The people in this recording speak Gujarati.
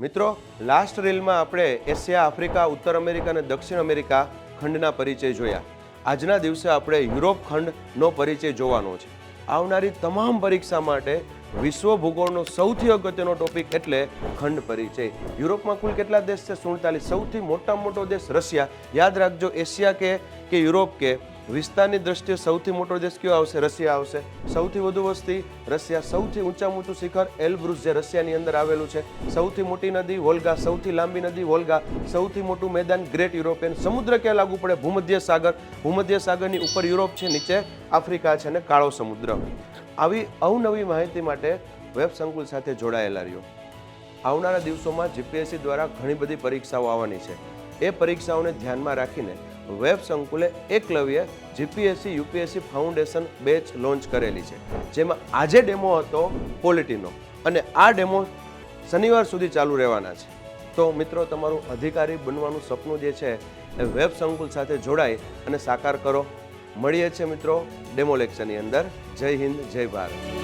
મિત્રો લાસ્ટ રીલમાં આપણે એશિયા, આફ્રિકા, ઉત્તર અમેરિકા અને દક્ષિણ અમેરિકા ખંડના પરિચય જોયા. આજના દિવસે આપણે યુરોપ ખંડનો પરિચય જોવાનો છે. આવનારી તમામ પરીક્ષા માટે વિશ્વ ભૂગોળનો સૌથી અગત્યનો ટોપિક એટલે ખંડ પરિચય. યુરોપમાં કુલ કેટલા દેશ છે? સુડતાલીસ. સૌથી મોટા મોટો દેશ રશિયા. યાદ રાખજો, એશિયા કે યુરોપ કે વિસ્તારની દ્રષ્ટિએ સૌથી મોટો દેશ કયો આવશે? રશિયા આવશે. સૌથી વધુ વસ્તી રશિયા, સૌથી ઊંચામાં ઊંચું શિખર એલબ્રુસ, જે રશિયાની અંદર આવેલું છે. સૌથી મોટી નદી વોલ્ગા, સૌથી લાંબી નદી વોલ્ગા, સૌથી મોટું મેદાન ગ્રેટ યુરોપિયન. સમુદ્ર ક્યાં લાગુ પડે? ભૂમધ્ય સાગર. ભૂમધ્ય સાગરની ઉપર યુરોપ છે, નીચે આફ્રિકા છે અને કાળો સમુદ્ર. આવી અવનવી માહિતી માટે વેબ સંકુલ સાથે જોડાયેલા રહ્યો. આવનારા દિવસોમાં જીપીએસસી દ્વારા ઘણી બધી પરીક્ષાઓ આવવાની છે. એ પરીક્ષાઓને ધ્યાનમાં રાખીને web Sankul Eklavya GPSC UPSC foundation batch launch કરેલી છે, જેમાં આજે ડેમો હતો પોલિટીનો અને આ ડેમો શનિવાર સુધી ચાલુ રહેવાના છે. તો મિત્રો, તમારું અધિકારી બનવાનું સપનું જે છે, એ વેબ સંકુલ સાથે જોડાઈ અને સાકાર કરો. મળીએ છીએ મિત્રો ડેમો લેક્ચરની અંદર. જય હિન્દ, જય ભારત.